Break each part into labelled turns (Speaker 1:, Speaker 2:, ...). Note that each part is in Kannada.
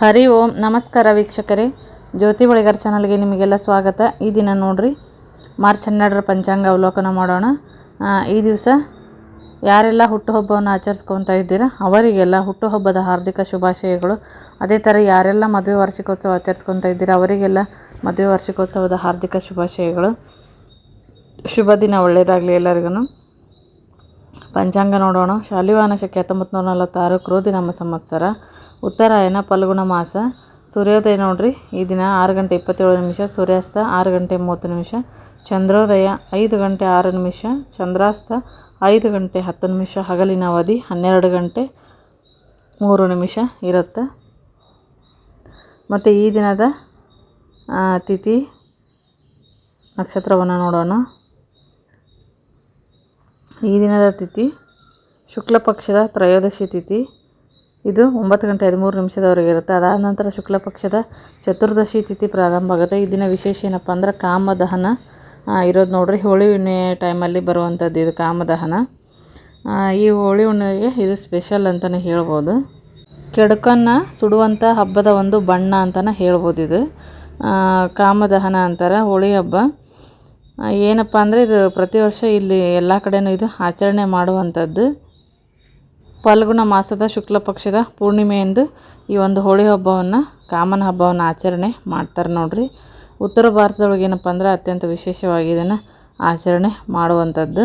Speaker 1: ಹರಿ ಓಂ, ನಮಸ್ಕಾರ ವೀಕ್ಷಕರೇ. ಜ್ಯೋತಿ ಬಳಿಗಾರ್ ಚಾನಲ್ಗೆ ನಿಮಗೆಲ್ಲ ಸ್ವಾಗತ. ಈ ದಿನ ನೋಡ್ರಿ, ಮಾರ್ಚ್ ಹನ್ನೆರಡರ ಪಂಚಾಂಗ ಅವಲೋಕನ ಮಾಡೋಣ. ಈ ದಿವಸ ಯಾರೆಲ್ಲ ಹುಟ್ಟುಹಬ್ಬವನ್ನು ಆಚರಿಸ್ಕೊತಾ ಇದ್ದೀರಾ, ಅವರಿಗೆಲ್ಲ ಹುಟ್ಟುಹಬ್ಬದ ಹಾರ್ದಿಕ ಶುಭಾಶಯಗಳು. ಅದೇ ಥರ ಯಾರೆಲ್ಲ ಮದುವೆ ವಾರ್ಷಿಕೋತ್ಸವ ಆಚರಿಸ್ಕೊತಾ ಇದ್ದೀರಾ, ಅವರಿಗೆಲ್ಲ ಮದುವೆ ವಾರ್ಷಿಕೋತ್ಸವದ ಹಾರ್ದಿಕ ಶುಭಾಶಯಗಳು. ಶುಭ ದಿನ ಒಳ್ಳೆಯದಾಗಲಿ ಎಲ್ಲರಿಗೂ ಪಂಚಾಂಗ ನೋಡೋಣ. ಶಾಲಿವಾನ ಶಕೆ ಹತ್ತೊಂಬತ್ತು ನೂರ ನಲವತ್ತಾರು, ಕ್ರೋಧಿ ನಮ್ಮ ಸಂವತ್ಸರ. ಉತ್ತರಾಯಣ ಫಲ್ಗುಣ ಮಾಸ ಸೂರ್ಯೋದಯ ನೋಡ್ರಿ, ಈ ದಿನ ಆರು ಗಂಟೆ ಇಪ್ಪತ್ತೇಳು ನಿಮಿಷ, ಸೂರ್ಯಾಸ್ತ ಆರು ಗಂಟೆ ಮೂವತ್ತು ನಿಮಿಷ, ಚಂದ್ರೋದಯ ಐದು ಗಂಟೆ ಆರು ನಿಮಿಷ, ಚಂದ್ರಾಸ್ತ ಐದು ಗಂಟೆ ಹತ್ತು ನಿಮಿಷ, ಹಗಲಿನ ಅವಧಿ ಹನ್ನೆರಡು ಗಂಟೆ ಮೂರು ನಿಮಿಷ ಇರುತ್ತೆ. ಮತ್ತು ಈ ದಿನದ ತಿಥಿ ನಕ್ಷತ್ರವನ್ನು ನೋಡೋಣ. ಈ ದಿನದ ತಿಥಿ ಶುಕ್ಲ ಪಕ್ಷದ ತ್ರಯೋದಶಿ ತಿಥಿ. ಇದು ಒಂಬತ್ತು ಗಂಟೆ ಹದಿಮೂರು ನಿಮಿಷದವರೆಗೆ ಇರುತ್ತೆ. ಅದಾದ ನಂತರ ಶುಕ್ಲ ಪಕ್ಷದ ಚತುರ್ದಶಿ ತಿಥಿ ಪ್ರಾರಂಭ ಆಗುತ್ತೆ. ಈ ದಿನ ವಿಶೇಷ ಏನಪ್ಪ ಅಂದ್ರೆ ಕಾಮದಹನ ಇರೋದು ನೋಡ್ರಿ, ಹೋಳಿ ಹುಣ್ಣಿಮೆ ಟೈಮಲ್ಲಿ ಬರುವಂಥದ್ದು ಇದು ಕಾಮದಹನ. ಈ ಹೋಳಿ ಹುಣ್ಣಿಮೆಗೆ ಇದು ಸ್ಪೆಷಲ್ ಅಂತಲೇ ಹೇಳ್ಬೋದು. ಕೆಡುಕನ್ನು ಸುಡುವಂಥ ಹಬ್ಬದ ಒಂದು ಬಣ್ಣ ಅಂತಲೇ ಹೇಳ್ಬೋದು ಇದು. ಕಾಮದಹನ ಅಂತಾರೆ, ಹೋಳಿ ಹಬ್ಬ. ಏನಪ್ಪ ಅಂದರೆ ಇದು ಪ್ರತಿ ವರ್ಷ ಇಲ್ಲಿ ಎಲ್ಲ ಕಡೆನೂ ಇದು ಆಚರಣೆ ಮಾಡುವಂಥದ್ದು ಫಲ್ಗುಣ ಮಾಸದ ಶುಕ್ಲ ಪಕ್ಷದ ಪೂರ್ಣಿಮೆಯಂದು ಈ ಒಂದು ಹೋಳಿ ಹಬ್ಬವನ್ನು ಕಾಮನ ಹಬ್ಬವನ್ನು ಆಚರಣೆ ಮಾಡ್ತಾರೆ ನೋಡ್ರಿ. ಉತ್ತರ ಭಾರತದೊಳಗೆ ಏನಪ್ಪ ಅಂದ್ರೆ ಅತ್ಯಂತ ವಿಶೇಷವಾಗಿ ಇದನ್ನು ಆಚರಣೆ ಮಾಡುವಂಥದ್ದು.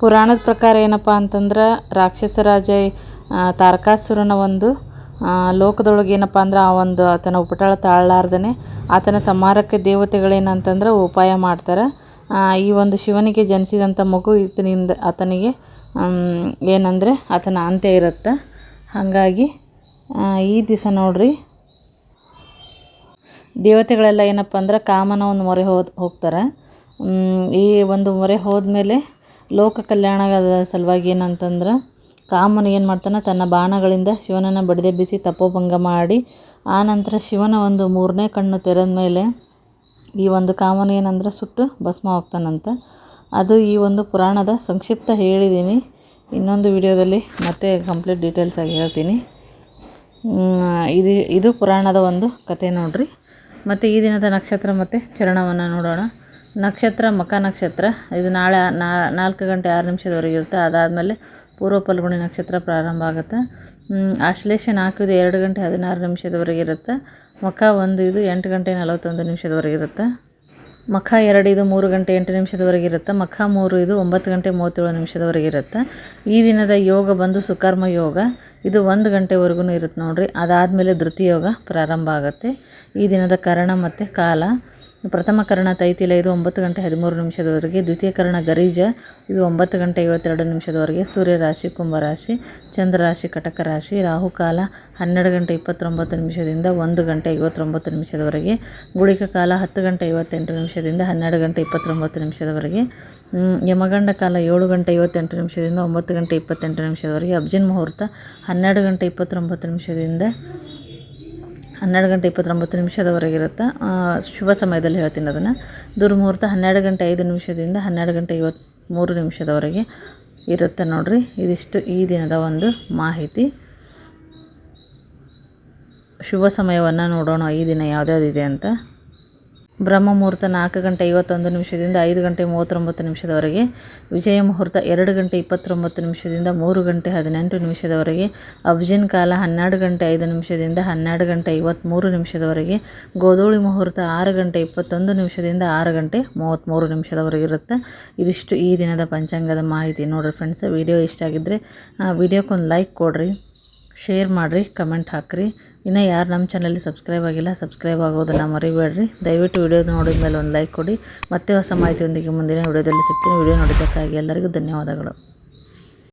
Speaker 1: ಪುರಾಣದ ಪ್ರಕಾರ ಏನಪ್ಪ ಅಂತಂದ್ರೆ ರಾಕ್ಷಸ ರಾಜ ತಾರಕಾಸುರನ ಒಂದು ಲೋಕದೊಳಗೆ ಏನಪ್ಪ ಅಂದ್ರೆ ಆ ಒಂದು ಆತನ ಉಪಟಳ ತಾಳಲಾರ್ದೇ ಆತನ ಸಂಹಾರಕ್ಕೆ ದೇವತೆಗಳೇನಂತಂದ್ರೆ ಉಪಾಯ ಮಾಡ್ತಾರೆ. ಈ ಒಂದು ಶಿವನಿಗೆ ಜನಿಸಿದಂಥ ಮಗು ಈತನಿಂದ ಆತನಿಗೆ ಏನಂದರೆ ಆತನ ಅಂತ್ಯ ಇರುತ್ತೆ. ಹಾಗಾಗಿ ಈ ದಿವಸ ನೋಡಿರಿ. ದೇವತೆಗಳೆಲ್ಲ ಏನಪ್ಪ ಅಂದ್ರೆ ಕಾಮನ ಒಂದು ಮೊರೆ ಹೋದ ಹೋಗ್ತಾರೆ. ಈ ಒಂದು ಮೊರೆ ಹೋದ್ಮೇಲೆ ಲೋಕ ಕಲ್ಯಾಣದ ಸಲುವಾಗಿ ಏನಂತಂದ್ರೆ ಕಾಮನ ಏನು ಮಾಡ್ತಾನೆ, ತನ್ನ ಬಾಣಗಳಿಂದ ಶಿವನನ್ನು ಬಡಿದೆಬ್ಬಿಸಿ ತಪೋಭಂಗ ಮಾಡಿ ಆನಂತರ ನಂತರ ಶಿವನ ಒಂದು ಮೂರನೇ ಕಣ್ಣು ತೆರೆದ ಮೇಲೆ ಈ ಒಂದು ಕಾಮನ ಏನಂದ್ರೆ ಸುಟ್ಟು ಭಸ್ಮ ಹೋಗ್ತಾನಂತ. ಅದು ಈ ಒಂದು ಪುರಾಣದ ಸಂಕ್ಷಿಪ್ತ ಹೇಳಿದ್ದೀನಿ. ಇನ್ನೊಂದು ವಿಡಿಯೋದಲ್ಲಿ ಮತ್ತೆ ಕಂಪ್ಲೀಟ್ ಡೀಟೇಲ್ಸ್ ಆಗಿ ಹೇಳ್ತೀನಿ. ಇದು ಇದು ಪುರಾಣದ ಒಂದು ಕತೆ ನೋಡ್ರಿ. ಮತ್ತು ಈ ದಿನದ ನಕ್ಷತ್ರ ಮತ್ತು ಚರಣವನ್ನು ನೋಡೋಣ. ನಕ್ಷತ್ರ ಮಕ ನಕ್ಷತ್ರ, ಇದು ನಾಳೆ ನಾಲ್ಕು ಗಂಟೆ ಆರು ನಿಮಿಷದವರೆಗೆ ಇರುತ್ತೆ. ಅದಾದಮೇಲೆ ಪೂರ್ವ ಫಲ್ಗುಣಿ ನಕ್ಷತ್ರ ಪ್ರಾರಂಭ ಆಗುತ್ತೆ. ಆಶ್ಲೇಷ ನಾಲ್ಕು ಇದು ಎರಡು ಗಂಟೆ ಹದಿನಾರು ನಿಮಿಷದವರೆಗೆ ಇರುತ್ತೆ. ಮಕ ಒಂದು ಇದು ಎಂಟು ಗಂಟೆ ನಲವತ್ತೊಂದು ನಿಮಿಷದವರೆಗೆ ಇರುತ್ತೆ. ಮಖ ಎರಡು ಇದು ಮೂರು ಗಂಟೆ ಎಂಟು ನಿಮಿಷದವರೆಗೆ ಇರುತ್ತೆ. ಮಖ ಮೂರು ಇದು ಒಂಬತ್ತು ಗಂಟೆ ಮೂವತ್ತೇಳು ನಿಮಿಷದವರೆಗೆ ಇರುತ್ತೆ. ಈ ದಿನದ ಯೋಗ ಬಂದು ಸುಕರ್ಮ ಯೋಗ. ಇದು ಒಂದು ಗಂಟೆವರೆಗೂ ಇರುತ್ತೆ ನೋಡಿರಿ. ಅದಾದಮೇಲೆ ಧೃತಿ ಯೋಗ ಪ್ರಾರಂಭ ಆಗುತ್ತೆ. ಈ ದಿನದ ಕರಣ ಮತ್ತು ಕಾಲ. ಪ್ರಥಮ ಕರ್ಣ ತೈತಿಲ, ಇದು ಒಂಬತ್ತು ಗಂಟೆ ಹದಿಮೂರು ನಿಮಿಷದವರೆಗೆ. ದ್ವಿತೀಯ ಕರ್ಣ ಗರೀಜ, ಇದು ಒಂಬತ್ತು ಗಂಟೆ ಐವತ್ತೆರಡು ನಿಮಿಷದವರೆಗೆ. ಸೂರ್ಯ ರಾಶಿ, ಕುಂಭ ರಾಶಿ, ಚಂದ್ರ ರಾಶಿ, ಕಟಕ ರಾಶಿ ರಾಹುಕಾಲ ಹನ್ನೆರಡು ಗಂಟೆ ಇಪ್ಪತ್ತೊಂಬತ್ತು ನಿಮಿಷದಿಂದ ಒಂದು ಗಂಟೆ ಐವತ್ತೊಂಬತ್ತು ನಿಮಿಷದವರೆಗೆ. ಗುಳಿಕ ಕಾಲ ಹತ್ತು ಗಂಟೆ ಐವತ್ತೆಂಟು ನಿಮಿಷದಿಂದ ಹನ್ನೆರಡು ಗಂಟೆ ಇಪ್ಪತ್ತೊಂಬತ್ತು ನಿಮಿಷದವರೆಗೆ. ಯಮಗಂಡ ಕಾಲ ಏಳು ಗಂಟೆ ಐವತ್ತೆಂಟು ನಿಮಿಷದಿಂದ ಒಂಬತ್ತು ಗಂಟೆ ಇಪ್ಪತ್ತೆಂಟು ನಿಮಿಷದವರೆಗೆ. ಅಬ್ಜಿನ್ ಮುಹೂರ್ತ ಹನ್ನೆರಡು ಗಂಟೆ ಇಪ್ಪತ್ತೊಂಬತ್ತು ನಿಮಿಷದಿಂದ ಹನ್ನೆರಡು ಗಂಟೆ ಇಪ್ಪತ್ತೊಂಬತ್ತು ನಿಮಿಷದವರೆಗೆ ಇರುತ್ತೆ? ಶುಭ ಸಮಯದಲ್ಲಿ ಹೇಳ್ತೀನಿ ಅದನ್ನು. ದುರ್ಮುಹೂರ್ತ ಹನ್ನೆರಡು ಗಂಟೆ ಐದು ನಿಮಿಷದಿಂದ ಹನ್ನೆರಡು ಗಂಟೆ ಐವತ್ತ್ಮೂರು ನಿಮಿಷದವರೆಗೆ ಇರುತ್ತೆ ನೋಡಿರಿ. ಇದಿಷ್ಟು ಈ ದಿನದ ಒಂದು ಮಾಹಿತಿ. ಶುಭ ಸಮಯವನ್ನು ನೋಡೋಣ. ಈ ದಿನ ಯಾವ್ದ್ಯಾವ್ದಿದೆ ಅಂತ. ಬ್ರಹ್ಮ ಮುಹೂರ್ತ ನಾಲ್ಕು ಗಂಟೆ ಐವತ್ತೊಂದು ನಿಮಿಷದಿಂದ ಐದು ಗಂಟೆ ಮೂವತ್ತೊಂಬತ್ತು ನಿಮಿಷದವರೆಗೆ, ವಿಜಯ ಮುಹೂರ್ತ ಎರಡು ಗಂಟೆ ಇಪ್ಪತ್ತೊಂಬತ್ತು ನಿಮಿಷದಿಂದ ಮೂರು ಗಂಟೆ ಹದಿನೆಂಟು ನಿಮಿಷದವರೆಗೆ, ಅಬ್ಜಿನ್ ಕಾಲ ಹನ್ನೆರಡು ಗಂಟೆ ಐದು ನಿಮಿಷದಿಂದ ಹನ್ನೆರಡು ಗಂಟೆ ಐವತ್ತ್ಮೂರು ನಿಮಿಷದವರೆಗೆ, ಗೋಧೂಳಿ ಮುಹೂರ್ತ ಆರು ಗಂಟೆ ಇಪ್ಪತ್ತೊಂದು ನಿಮಿಷದಿಂದ ಆರು ಗಂಟೆ ಮೂವತ್ತ್ಮೂರು ನಿಮಿಷದವರೆಗೆ ಇರುತ್ತೆ. ಇದಿಷ್ಟು ಈ ದಿನದ ಪಂಚಾಂಗದ ಮಾಹಿತಿ ನೋಡಿರಿ ಫ್ರೆಂಡ್ಸ್ ವಿಡಿಯೋ ಇಷ್ಟ ಆಗಿದ್ದರೆ ವಿಡಿಯೋಕ್ಕೊಂದು ಲೈಕ್ ಕೊಡ್ರಿ ಶೇರ್ ಮಾಡಿರಿ ಕಮೆಂಟ್ ಹಾಕಿರಿ. ಇನ್ನು ಯಾರು ನಮ್ಮ ಚಾನಲ್ಗೆ ಸಬ್ಸ್ಕ್ರೈಬ್ ಆಗಿಲ್ಲ ಸಬ್ಸ್ಕ್ರೈಬ್ ಆಗೋದನ್ನು ಮರಿಬೇಡ್ರಿ. ದಯವಿಟ್ಟು ವಿಡಿಯೋ ನೋಡಿದ ಮೇಲೆ ಒಂದು ಲೈಕ್ ಕೊಡಿ. ಮತ್ತೆ ಹೊಸ ಮಾಹಿತಿಯೊಂದಿಗೆ ಮುಂದಿನ ವಿಡಿಯೋದಲ್ಲಿ ಸಿಗ್ತೀನಿ. ವಿಡಿಯೋ ನೋಡಿದ್ದಕ್ಕಾಗಿ ಎಲ್ಲರಿಗೂ ಧನ್ಯವಾದಗಳು.